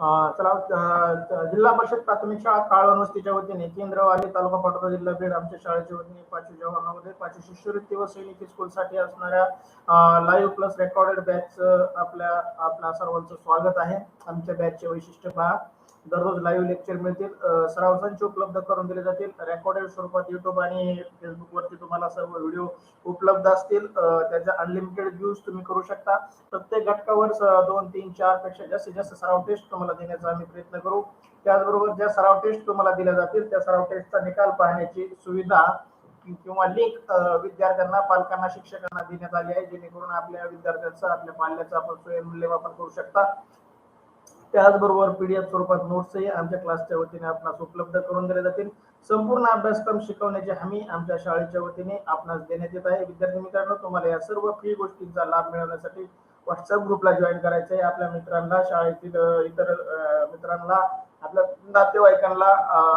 चला जिल्हा परिषद प्राथमिक शाळा काळवण वस्तीच्या वतीने केंद्रवाली तालुका पाटोदा जिल्हा बीड आमच्या शाळेच्या वतीने पाचवी जवानामध्ये पाचवी शिष्यवृत्ती व सैनिकी स्कूल साठी असणाऱ्या लाईव्ह प्लस रेकॉर्डेड बॅच आपल्या आपल्या सर्वांचं स्वागत आहे. आमच्या बॅचचे वैशिष्ट्य पहा. दररोज लाईव्ह लेक्चर मिळतील. सराव संच उपलब्ध करून दिले जातील. रेकॉर्डेड स्वरूपात युट्यूब आणि फेसबुक वरती तुम्हाला सर्व व्हिडिओ उपलब्ध असतील. त्याचा अनलिमिटेड व्ह्यूज तुम्ही करू शकता. प्रत्येक घटकावर दोन तीन चारपेक्षा जास्तीत जास्त सराव टेस्ट तुम्हाला देण्याचा आम्ही प्रयत्न करू. त्याचबरोबर ज्या सराव टेस्ट तुम्हाला दिल्या जातील त्या सराव टेस्टचा निकाल पाहण्याची सुविधा किंवा लिंक विद्यार्थ्यांना पालकांना शिक्षकांना देण्यात आली आहे. जेणेकरून आपल्या विद्यार्थ्यांचा आपल्या पाल्याचा आपण स्वयंमूल्यमापन करू शकता. त्याचबरोबर पीडीएफ स्वरूपात नोट्सही आमच्या क्लासच्या वतीने आपणास उपलब्ध करून दिले जातील. संपूर्ण अभ्यासक्रम शिकवण्याची हमी आमच्या शाळेच्या वतीने आपणास देण्यात येत आहे. विद्यार्थी मित्रांनो तुम्हाला या सर्व फ्री गोष्टींचा लाभ मिळवण्यासाठी व्हॉट्सअप ग्रुपला जॉईन करायचं आहे. आपल्या मित्रांना शाळेतील इतर मित्रांना आपल्या नातेवाईकांना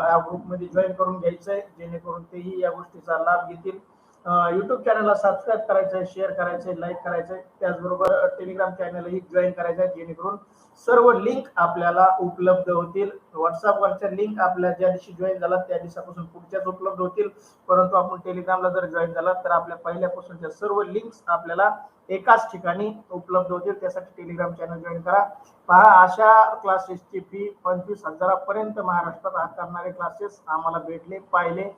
या ग्रुपमध्ये जॉईन करून घ्यायचंय जेणेकरून तेही या गोष्टीचा लाभ घेतील. युट्यूब चॅनलला सबस्क्राईब करायचंय शेअर करायचे लाईक करायचंय. त्याचबरोबर टेलिग्राम चॅनलही जॉईन करायचं आहे जेणेकरून सर्व लिंक आपल्याला उपलब्ध होतील. व्हॉट्सअपवरच्या लिंक आपल्या ज्या दिवशी जॉईन झाला त्या दिवसापासून पुढच्याच उपलब्ध होतील. परंतु आपण टेलिग्रामला जर जॉईन झाला तर आपल्या पहिल्यापासूनच्या सर्व लिंक्स आपल्याला एकाच ठिकाणी उपलब्ध होतील. त्यासाठी टेलिग्राम चॅनल जॉईन करा. पहा अशा क्लासेसची फी पंचवीस हजारापर्यंत महाराष्ट्रात आकारणारे क्लासेस आम्हाला भेटले पाहिले.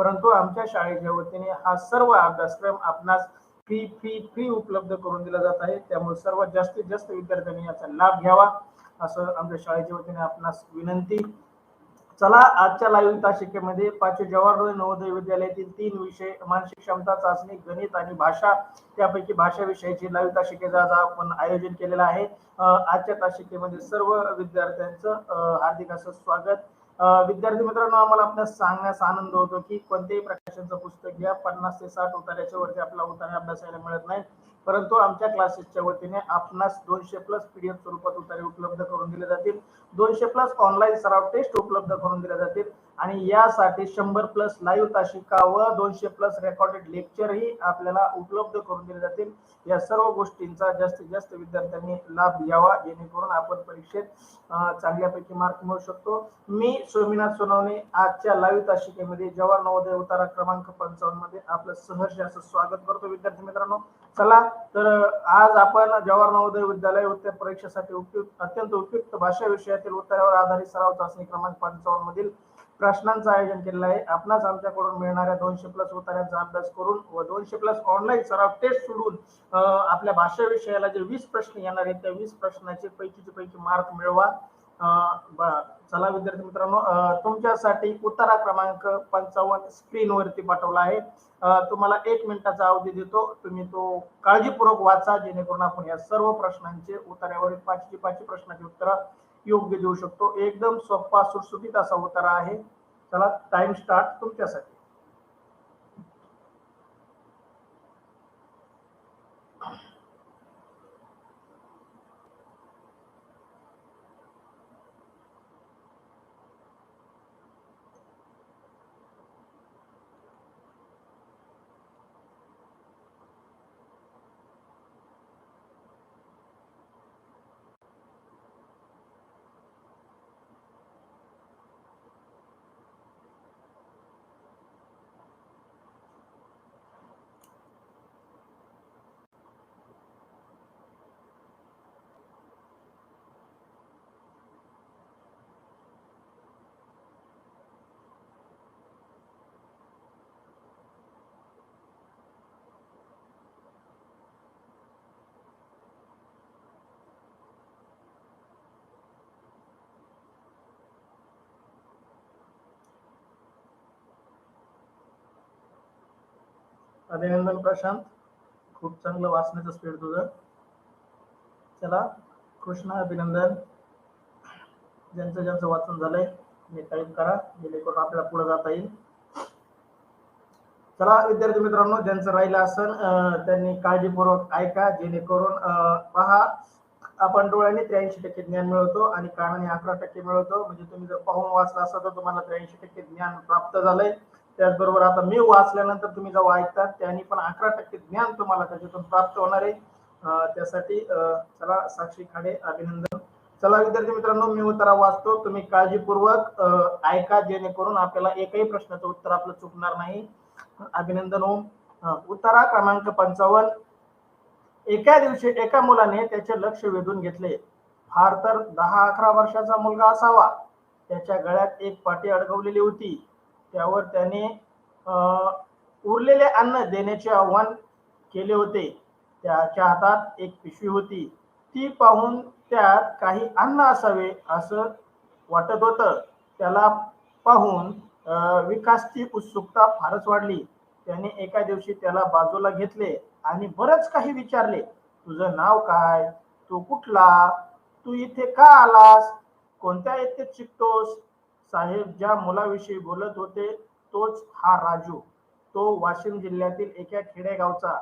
परंतु आमच्या शाळेच्या वतीने हा सर्व अभ्यासक्रम आपणास फी फी फ्री उपलब्ध करून दिला जात आहे. त्यामुळे सर्वात जास्तीत जास्त विद्यार्थ्यांनी याचा लाभ घ्यावा असं आमच्या शाळेच्या वतीने आपणास विनंती. चला आजच्या लाईव्ह तासिकेमध्ये पाचवी जवाहरलाल नवोदय विद्यालयातील तीन विषय मानसिक क्षमता चाचणी गणित आणि भाषा त्यापैकी भाषा विषयाची लाईव्ह तासिकेचा आपण आयोजन केलेलं आहे. आजच्या तासिकेमध्ये सर्व विद्यार्थ्यांचं हार्दिक असं स्वागत. विद्यार्थी मित्रांनो आम्हाला आपल्याला सांगण्यास आनंद होतो की कोणत्याही प्रकाशनचं पुस्तक घ्या. पन्नास ते साठ उतार्याच्या वरती आपल्याला उतारे अभ्यासायला मिळत नाही. परंतु आमच्या क्लासेसच्या वतीने आपणास दोनशे प्लस पीडीएफ स्वरूपात उतारे उपलब्ध करून दिले जातील. दोनशे प्लस ऑनलाईन सराव टेस्ट उपलब्ध करून दिल्या जातील. आणि यासाठी शंभर प्लस लाईव्ह तासिका व दोनशे प्लस रेकॉर्डेड लेक्चरही आपल्याला उपलब्ध करून दिले जातील. या सर्व गोष्टींचा जास्तीत जास्त विद्यार्थ्यांनी लाभ घ्यावा जेणेकरून आपण परीक्षेत चांगल्यापैकी मार्क मिळवू शकतो. मी सोमीनाथ सोनवणे आजच्या लाईव्ह तासिकेमध्ये जवाहर नवोदय उतारा क्रमांक पंचावन्नमध्ये आपलं सहर्ष असं स्वागत करतो विद्यार्थी मित्रांनो. चला तर आज आपण जवाहर नवोदय विद्यालय उत्तर परीक्षेसाठी उपयुक्त अत्यंत उपयुक्त भाषा विषयातील उत्तरावर आधारित सराव चाचणी क्रमांक पंचावन्न मधील प्रश्नांचं आयोजन केलेलं आहे. आपणास आमच्याकडून मिळणाऱ्या दोनशे प्लस उत्तरांचा अभ्यास करून व दोनशे प्लस ऑनलाईन सराव टेस्ट सोडून आपल्या भाषा विषयाला जे वीस प्रश्न येणार आहेत त्या वीस प्रश्नाचे पैकीचे पैकी मार्क मिळवा. ब- चला विद्यार्थी मित्रांनो तुमच्यासाठी उत्तरा क्रमांक पंचावन्न स्क्रीनवरती पाठवला आहे. तुम्हाला एक मिनिटाचा अवधी देतो. तुम्ही तो काळजीपूर्वक वाचा जेणेकरून आपण या सर्व प्रश्नांचे उत्तरावरील पाचशे पाचशे प्रश्नाची उत्तरं योग्य देऊ शकतो. एकदम सोपा सुटसुटीत असा उतारा आहे. चला टाइम स्टार्ट तुमच्यासाठी. अभिनंदन प्रशांत. खूप चांगलं वाचण्याचं स्पीड तुझं. चला कृष्णा अभिनंदन. ज्यांचं ज्यांचं वाचन झालंय मी टाईप करा जेणेकरून आपल्याला पुढे जाता येईल. चला विद्यार्थी मित्रांनो ज्यांचं राहिलं असेल त्यांनी काळजीपूर्वक ऐका जेणेकरून पहा आपण डोळ्याने त्र्याऐंशी टक्के ज्ञान मिळवतो आणि कानाने अकरा टक्के मिळवतो. म्हणजे तुम्ही जर पाहून वाचला असाल तर तुम्हाला त्र्याऐंशी टक्के ज्ञान प्राप्त झालंय. त्याचबरोबर आता मी वाचल्यानंतर तुम्ही जेव्हा ऐकता त्यांनी पण अकरा टक्के ज्ञान तुम्हाला त्याच्यातून प्राप्त होणार आहे. त्यासाठी चला साक्षी खाडे अभिनंदन. चला विद्यार्थी मित्रांनो मी उत्तरा वाचतो. तुम्ही काळजीपूर्वक ऐका जेणेकरून आपल्याला एकही प्रश्नाचं उत्तर आपलं चुकणार नाही. अभिनंदन ओम. उत्तरा क्रमांक पंचावन्न. एका दिवशी एका मुलाने त्याचे लक्ष वेधून घेतले. फार तर दहा अकरा वर्षाचा मुलगा असावा. त्याच्या गळ्यात एक पाटी अडकवलेली होती. त्यावर त्याने उरलेले अन्न देण्याचे आव्हान केले होते. त्याच्या हातात एक पिशवी होती. ती पाहून त्यात काही अन्न असावे असं वाटत होतं. त्याला पाहून विकासची उत्सुकता फारच वाढली. त्याने एका दिवशी त्याला बाजूला घेतले आणि बरंच काही विचारले. तुझं नाव काय? तू कुठला? तू इथे का आलास? कोणत्या येथे शिकतोस साहेब ज्या मुलाविषयी बोलत होते तोच हा राजू. तो वाशिम जिल्ह्यातील एका खेडेगावचा.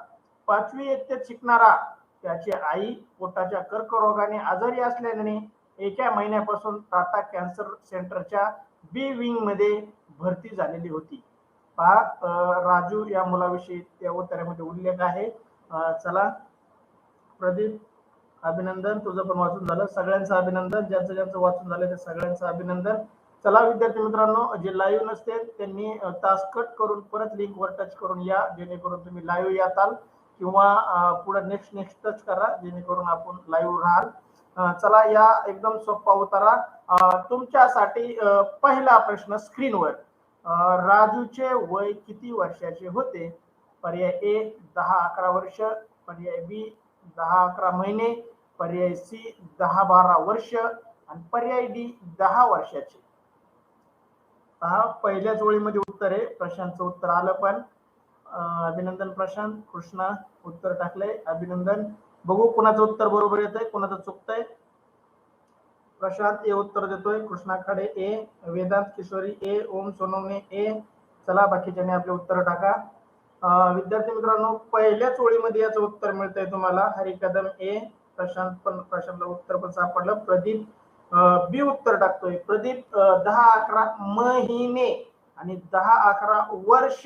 पाचवी इयत्तेत शिकणारा. त्याची आई पोटाच्या कर्करोगाने आजारी असल्याने एका महिन्यापासून टाटा कॅन्सर सेंटरच्या बी विंगमध्ये भरती झालेली होती. पहा राजू या मुलाविषयी त्या उत्तरामध्ये उल्लेख आहे. चला. प्रदीप अभिनंदन. तुझं पण वाचून झालं. सगळ्यांचं अभिनंदन. ज्यांचं ज्यांचं वाचून झालं ते सगळ्यांचं अभिनंदन. चला विद्यार्थी मित्रांनो जे लाईव्ह नसते त्यांनी तास कट करून परत लिंक वर टच करून या जेणेकरून तुम्ही लाईव्ह याताल किंवा पुढे नेक्स्ट नेक्स्ट टच करा जेणेकरून आपण लाईव्ह राहाल. चला या एकदम सोपा उतारा. तुमच्यासाठी पहिला प्रश्न स्क्रीनवर राजूचे वय किती वर्षाचे होते? पर्याय ए दहा अकरा वर्ष. पर्याय बी दहा अकरा महिने. पर्याय सी दहा बारा वर्ष. आणि पर्याय डी दहा वर्षाचे. पहा पहिल्याच ओळीमध्ये उत्तर आहे. प्रशांतचं उत्तर आलं पण अभिनंदन प्रशांत कृष्णा उत्तर टाकलंय. अभिनंदन. बघू कुणाचं उत्तर बरोबर येत आहे कुणाचं चुकतंय. प्रशांत ए उत्तर देतोय कृष्णा खडे ए वेदांत किशोरी ए ओम सोनवणे ए. चला बाकीच्याने आपले उत्तर टाका. विद्यार्थी मित्रांनो पहिल्याच ओळीमध्ये याचं उत्तर मिळतंय तुम्हाला. हरी कदम ए. प्रशांत पण प्रशांतला उत्तर पण सापडलं. प्रदीप बी उत्तर टाकतोय. प्रदीप दहा अकरा महिने आणि दहा अकरा वर्ष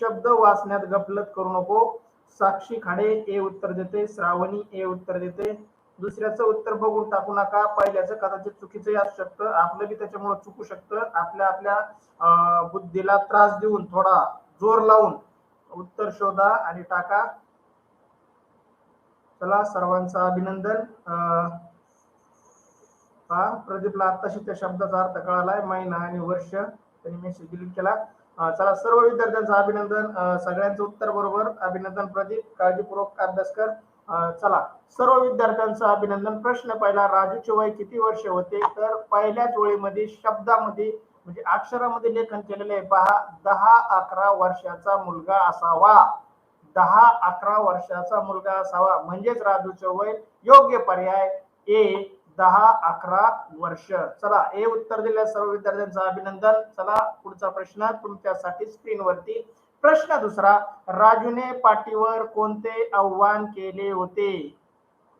शब्द वाचण्यात गफलत करू नको. साक्षी खाडे ए उत्तर देते श्रावणी ए उत्तर देते. दुसऱ्याचं उत्तर बघून टाकू नका. पहिल्याचं कदाचित चुकीचं असू शकतं. आपलं बी त्याच्यामुळे चुकू शकतं. आपल्या आपल्या अं, बुद्धीला त्रास देऊन थोडा जोर लावून उत्तर शोधा आणि टाका. चला सर्वांचं अभिनंदन. हा प्रदीपला आत्ताशी त्या शब्दाचा अर्थ कळालाय. महिना आणि वर्ष त्यांनी मेसेज डिलीट केला. चला सर्व विद्यार्थ्यांचं अभिनंदन. सगळ्यांचं उत्तर बरोबर. अभिनंदन प्रदीप काळजीपूर्वक अभ्यास कर. चला सर्व विद्यार्थ्यांचं अभिनंदन. प्रश्न पहिला राजूचे वय किती वर्ष होते? तर पहिल्याच ओळीमध्ये शब्दामध्ये म्हणजे अक्षरामध्ये लेखन केलेले आहे. पहा दहा अकरा वर्षाचा मुलगा असावा. दहा अकरा वर्षाचा मुलगा असावा. म्हणजेच राजूचं वय योग्य पर्याय ए दहा अकरा वर्ष. चला ए उत्तर दिल्या सर्व विद्यार्थ्यांचं अभिनंदन. चला पुढचा प्रश्न तुमच्यासाठी स्क्रीनवरती. प्रश्न दुसरा राजूने पाठीवर कोणते आव्हान केले होते?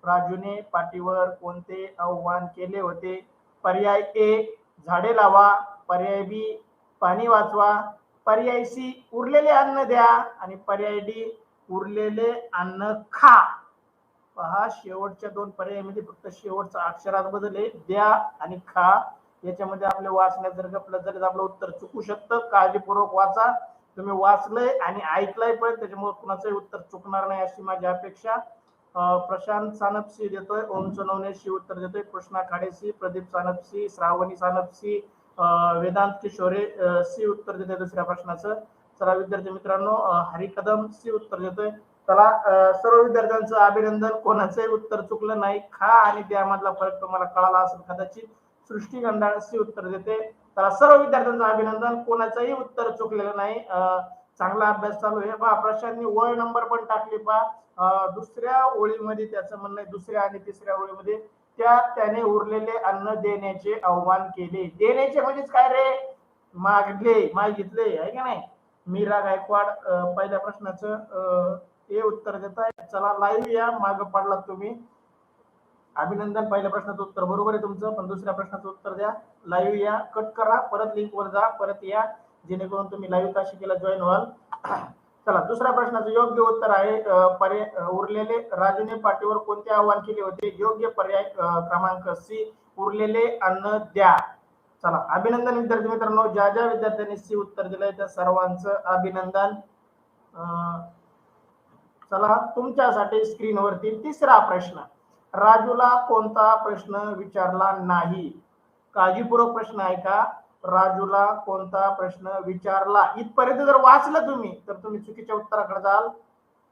राजूने पाठीवर कोणते आव्हान केले होते? पर्याय ए झाडे लावा. पर्याय बी पाणी वाचवा. पर्याय सी उरलेले अन्न द्या. आणि पर्याय डी उरलेले अन्न खा. पहा शेवटच्या दोन पर्यायामध्ये फक्त शेवटचा अक्षरात बदल आहे द्या आणि खा. याच्यामध्ये आपले वाचण्यात जर गपलं जर आपलं उत्तर चुकू शकतं. काळजीपूर्वक वाचा. तुम्ही वाचलंय आणि ऐकलंय पण त्याच्यामुळे कुणाचंही उत्तर चुकणार नाही अशी माझी अपेक्षा. प्रशांत सानपसी देतोय. ओम सोनवणे शी उत्तर देतोय. कृष्णा खाडेसी प्रदीप सानपसी श्रावणी सानपसी वेदांत किशोरे सी उत्तर देते दुसऱ्या प्रश्नाचं. चला विद्यार्थी मित्रांनो हरिकदम हरी कदम सी उत्तर देतोय. चला सर्व विद्यार्थ्यांचं अभिनंदन. कोणाचंही उत्तर चुकलं नाही खा आणि त्यामधला फरक तुम्हाला कळाला असेल कदाचित सृष्टी गंडाळ उत्तर देते. चला सर्व विद्यार्थ्यांचं अभिनंदन. कोणाचंही उत्तर चुकलेलं नाही. चांगला अभ्यास चालू आहे. पहा प्रशांतनी ओळ नंबर पण टाकली पहा. दुसऱ्या ओळीमध्ये त्याचं म्हणणं आहे दुसऱ्या आणि तिसऱ्या ओळीमध्ये. त्या त्याने उरलेले अन्न देण्याचे आव्हान केले. देण्याचे म्हणजेच काय रे? मागले मागितले आहे का नाही? मीरा गायकवाड पहिल्या प्रश्नाचं अं, हे उत्तर देत आहे चला लाईव्ह या. माग पडलात तुम्ही. अभिनंदन. पहिल्या प्रश्नाचं उत्तर बरोबर आहे तुमचं पण दुसऱ्या प्रश्नाचं उत्तर द्या. लाईव्ह या. कट करा. परत लिंक वर जा. परत या. जेणेकरून तुम्ही लाईव्ह काशिकेला जॉईन व्हाल. चला दुसऱ्या प्रश्नाचं योग्य उत्तर आहे. पर्याय उरलेले राजूने पाठीवर कोणते आव्हान केले होते? योग्य पर्याय क्रमांक सी उरलेले अन्न द्या. चला अभिनंदन विद्यार्थी मित्रांनो. ज्या ज्या विद्यार्थ्यांनी सी उत्तर दिलंय त्या सर्वांचं अभिनंदन. अं, चला तुमच्यासाठी स्क्रीनवरती तिसरा प्रश्न. राजूला कोणता प्रश्न विचारला नाही? काळजीपूर्वक प्रश्न आहे का? राजूला कोणता प्रश्न विचारला? इथपर्यंत जर वाचलं तुम्ही तर तुम्ही चुकीच्या उत्तराकडे जाल.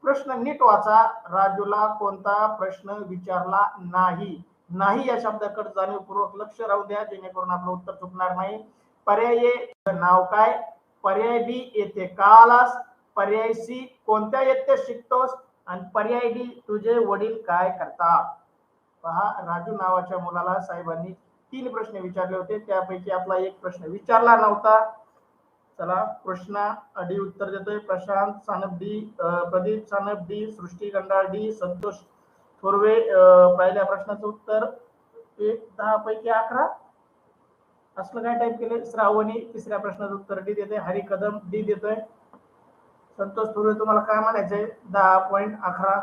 प्रश्न नीट वाचा. राजूला कोणता प्रश्न विचारला नाही? नाही या शब्दाकडे जाणीवपूर्वक लक्ष राहू द्या जेणेकरून आपलं उत्तर चुकणार नाही. पर्याय नाव काय? पर्याय बी येथे का आलास? पर्याय सी कोणत्या येथे शिकतोस? आणि पर्याय डी तुझे वडील काय करतात? पहा राजू नावाच्या मुलाला साहेबांनी तीन प्रश्न विचारले होते. त्यापैकी आपला एक प्रश्न विचारला नव्हता. चला कृष्णा डी उत्तर देतोय. Prashant Sanap D Pradeep Sanap D Srushti Gandal D Santosh Thorve पहिल्या प्रश्नाचं उत्तर एक दहा पैकी अकरा. असलं काय टाईप केले श्रावणी तिसऱ्या प्रश्नाचं उत्तर डी देते हरी कदम डी देतोय. संतोष थोरवे तुम्हाला काय म्हणायचंय? दहा पॉईंट अकरा.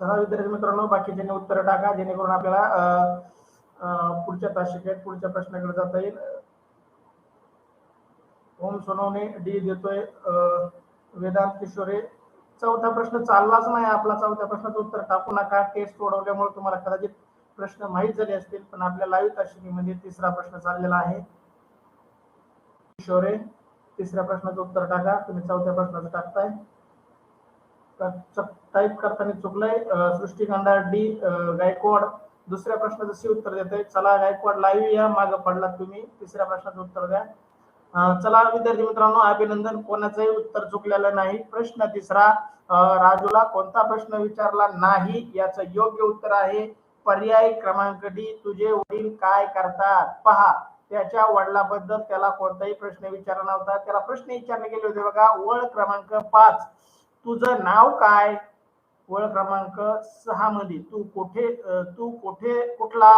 चला विद्यार्थी मित्रांनो बाकीच्यांनी उत्तर टाका जेणेकरून आपल्याला पुढच्या तासिकेत पुढच्या प्रश्नाकडे जाता येईल. ओम सोनवणे डी देतोय वेदांत किशोरे. चौथा प्रश्न चाललाच नाही आपला चौथ्या प्रश्नाचं उत्तर टाकू नका. टेस्ट सोडवल्यामुळे तुम्हाला कदाचित प्रश्न माहीत झाले असतील पण आपल्या लाईव्ह तासिकेमध्ये तिसरा प्रश्न चाललेला आहे. किशोरे तिसऱ्या प्रश्नाचं उत्तर टाका. तुम्ही चौथ्या प्रश्नाचं टाकताय. टाईप करताना चुकलंय. अं, सृष्टी डी गायकवाड. दुसऱ्या प्रश्नाचं सी उत्तर देते चला गायकवाड लाईव्ह या. मागं पडलात तुम्ही. तिसऱ्या प्रश्नाचं उत्तर द्या. चला विद्यार्थी मित्रांनो अभिनंदन. कोणाचंही उत्तर चुकलेलं नाही. प्रश्न तिसरा. राजूला कोणता प्रश्न विचारला नाही? याचं योग्य उत्तर आहे. पर्याय क्रमांक डी तुझे वडील काय करतात? पहा. त्याच्या वडिलाबद्दल त्याला कोणताही प्रश्न विचारला नव्हता. त्याला प्रश्न विचारले गेले होते बघा. वळ क्रमांक पाच. तुझं नाव काय? वळ क्रमांक सहा मध्ये तू कुठे तू कुठे कुठला?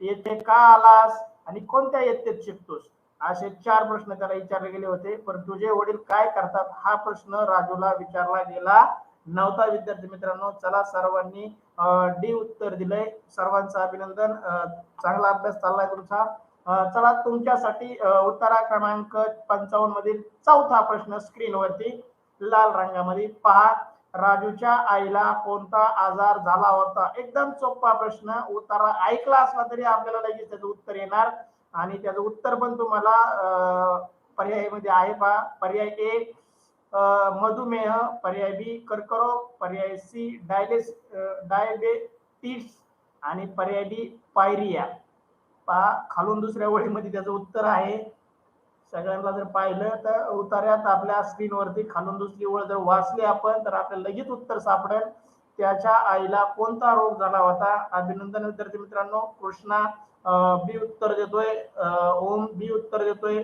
येथे का आलास? आणि कोणत्या येतेत शिकतोस? असे चार प्रश्न त्याला विचारले गेले होते. पण तुझे वडील काय करतात? हा प्रश्न राजूला विचारला गेला. नव्हता विद्यार्थी मित्रांनो चला सर्वांनी डी उत्तर दिलंय. सर्वांचं अभिनंदन. चांगला अभ्यास चाललाय तुमचा. चला तुमच्यासाठी उत्तरा क्रमांक पंचावन्न मधील चौथा प्रश्न स्क्रीनवरती लाल रंगामध्ये पहा. राजूच्या आईला कोणता आजार झाला होता? एकदम सोपा प्रश्न. उत्तरा ऐकला असला तरी आपल्याला लगेच त्याचं उत्तर येणार. आणि त्याचं उत्तर पण तुम्हाला अं, पर्यायामध्ये आहे पहा. पर्याय एक मधुमेह पर्याय बी कर्करोग पर्याय सी डायलेस डायबेटिस आणि पर्याय डी पायरिया. पहा खालून दुसऱ्या ओळीमध्ये त्याचं उत्तर आहे. सगळ्यांना जर पाहिलं तर उतार्यात आपल्या स्क्रीनवरती खालून दुसरी ओळ जर वाचली आपण तर आपल्याला लगेच उत्तर सापडेल. त्याच्या आईला कोणता रोग झाला होता? अभिनंदन विद्यार्थी मित्रांनो. कृष्णा बी उत्तर देतोय. ओम बी उत्तर देतोय.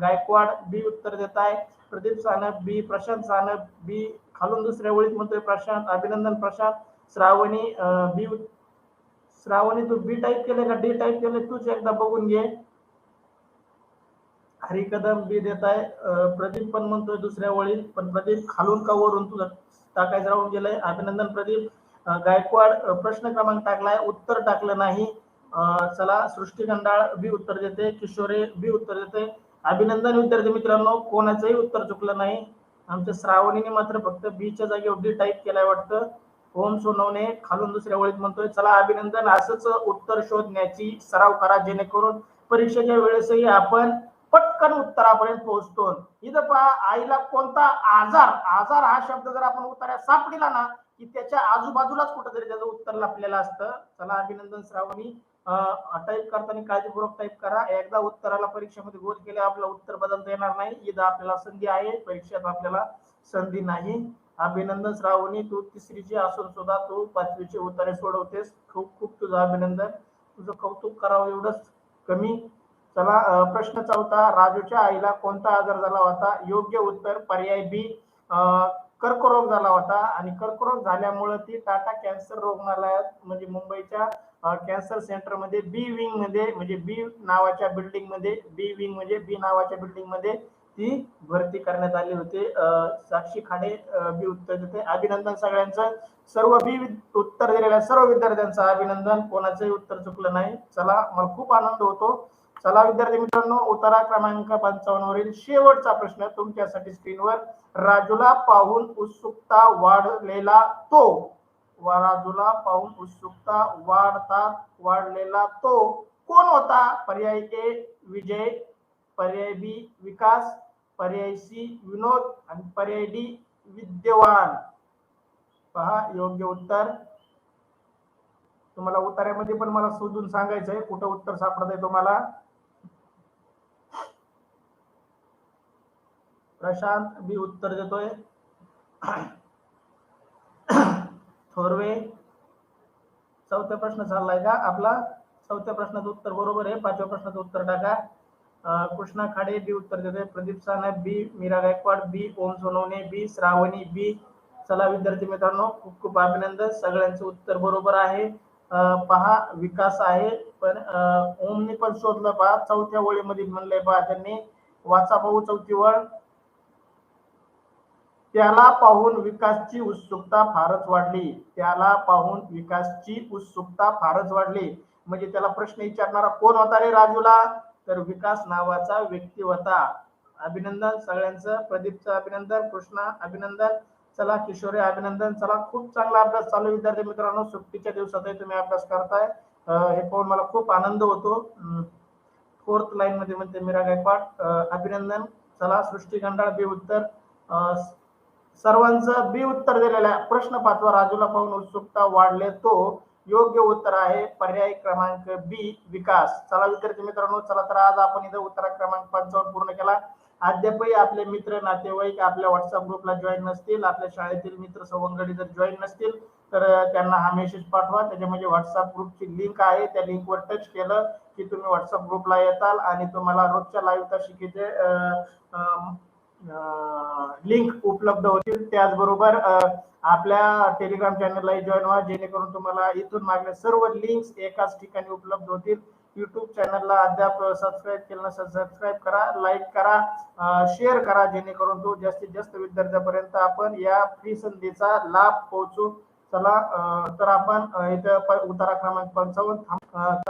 गायकवाड बी उत्तर देत आहे. प्रदीप सानप बी प्रशांत सानप बी खालून दुसऱ्या ओळीत म्हणतोय प्रशांत अभिनंदन प्रशांत श्रावणी बी श्रावणी तू बी टाईप केले का डी टाईप केले तूच एकदा बघून घे. हरी कदम बी देत आहे प्रदीप पण म्हणतोय दुसऱ्या ओळीत पण प्रदीप खालून का वरून तुझं टाकायचं राहून गेलंय. अभिनंदन प्रदीप. गायकवाड प्रश्न क्रमांक टाकलाय उत्तर टाकलं नाही. अं, चला सृष्टी खंडाळ बी उत्तर देते किशोरे बी उत्तर देते. अभिनंदन विद्यार्थी मित्रांनो कोणाचंही उत्तर चुकलं नाही. आमच्या श्रावणीने मात्र फक्त बीच्या जागेवर डी टाईप केलाय वाटतं. ओम सोनवणे खालून दुसऱ्या ओळीत म्हणतोय चला अभिनंदन असंच उत्तर शोधण्याची सराव करा जेणेकरून परीक्षेच्या वेळेसही आपण पटकन उत्तरापर्यंत पोहोचतो. इथं पहा आईला कोणता आजार आजार हा शब्द जर आपण उत्तरात सापडिला ना की त्याच्या आजूबाजूलाच कुठेतरी त्याचं उत्तर लपलेलं असतं. चला अभिनंदन श्रावणी. टाईप करताना काळजीपूर्वक टाईप करा. एकदा उत्तराला परीक्षेमध्ये गोल केले आपलं उत्तर बदलता येणार नाही. इथं आपल्याला संधी आहे. परीक्षेत आपल्याला संधी नाही. अभिनंदन श्रावणी. तू तिसरीची असून सुद्धा तू पाचवीचे उत्तरे सोडवतेस. खूप खूप तुझं अभिनंदन. तुझं कौतुक करावं एवढंच कमी. चला प्रश्न चौथा. राजूच्या आईला कोणता आजार झाला होता? योग्य उत्तर पर्याय बी. कर्करोग झाला होता आणि कर्करोग झाल्यामुळे ती टाटा कॅन्सर रुग्णालयात म्हणजे मुंबईच्या कॅन्सर सेंटरमध्ये बी विंगमध्ये म्हणजे बी नावाच्या बिल्डिंगमध्ये बी विंग म्हणजे बी नावाच्या बिल्डिंगमध्ये ती भरती करण्यात आली होती. साक्षी खाडे बी उत्तर देते. अभिनंदन सगळ्यांचं. सर्व बी उत्तर दिलेल्या सर्व विद्यार्थ्यांचं अभिनंदन. कोणाचंही उत्तर चुकलं नाही. चला मला खूप आनंद होतो. चला विद्यार्थी मित्रांनो उतारा क्रमांक पंचावन्न वरील शेवटचा प्रश्न तुमच्यासाठी स्क्रीनवर राजूला पाहून उत्सुकता वाढलेला तो. राजूला पाहून उत्सुकता वाढता वाढलेला तो. कोण होता? पर्याय ए विजय. पर्याय बी विकास. पर्याय सी विनोद. आणि पर्याय डी विद्यवान. पहा योग्य उत्तर. तुम्हाला उतार्यामध्ये पण मला शोधून सांगायचं आहे कुठं उत्तर सापडत आहे तुम्हाला? प्रशांत बी उत्तर देतोय. थोरवे चौथ्या प्रश्न चाललाय का? आपला चौथ्या प्रश्नाचं उत्तर बरोबर आहे. पाचव्या प्रश्नाचं उत्तर टाका. कृष्णा खाडे बी उत्तर देतोय. प्रदीप साना बी मीरा गायकवाड बी ओम सोनवणे बी श्रावणी बी चला विद्यार्थी मित्रांनो खूप खूप अभिनंदन. सगळ्यांचं उत्तर बरोबर आहे. पहा विकास आहे. पण ओमने पण शोधलं पहा. चौथ्या ओळीमध्ये म्हणलंय पहा त्यांनी. वाचा पाहू चौथी वळ त्याला पाहून विकासची उत्सुकता फारच वाढली. त्याला पाहून विकासची उत्सुकता फारच वाढली. म्हणजे त्याला प्रश्न विचारणारा कोण होता रे राजूला? तर विकास नावाचा व्यक्ती होता. अभिनंदन सगळ्यांचं. प्रदीपचं अभिनंदन कृष्णा अभिनंदन. चला किशोरे अभिनंदन. चला खूप चांगला अभ्यास चालू विद्यार्थी मित्रांनो. सुट्टीच्या दिवसातही तुम्ही अभ्यास करताय. हे पाहून मला खूप आनंद होतो. फोर्थ लाईन मध्ये म्हणते मीरा गायकवाड. अभिनंदन. चला सृष्टी गंडाळ बी उत्तर सर्वांचं बी उत्तर दिलेलं आहे. प्रश्न पाचवा राजूला पाहून उत्सुकता वाढले तो योग्य उत्तर आहे. पर्याय क्रमांक बी विकास. चला विद्यार्थी मित्रांनो चला तर आज आपण इथं उत्तर क्रमांक पंचावन्न पूर्ण केला. अद्यापही आपले मित्र नातेवाईक आपल्या व्हॉट्सअप ग्रुपला जॉईन नसतील. आपल्या शाळेतील मित्र सवंगडी जर जॉईन नसतील तर त्यांना हा मेसेज पाठवा. त्याच्यामध्ये व्हॉट्सअप ग्रुपची लिंक आहे. त्या लिंकवर टच केलं की तुम्ही व्हॉट्सअप ग्रुपला येताल आणि तुम्हाला रोजच्या लाईव्ह तासिकेचे अं, लिंक उपलब्ध होतील. त्याचबरोबर आपल्या टेलिग्राम चॅनललाही जॉईन व्हा. जेणेकरून तुम्हाला इथून मागल्या सर्व लिंक्स एकाच ठिकाणी उपलब्ध होतील. युट्यूब चॅनलला अद्याप सबस्क्राईब केलं नसेल सबस्क्राईब करा लाईक करा शेअर करा. जेणेकरून तो जास्तीत जास्त विद्यार्थ्यापर्यंत आपण या फ्री संधीचा लाभ पोहोचू. चला तर आपण इथं उतारा क्रमांक पंचावन्न थांब-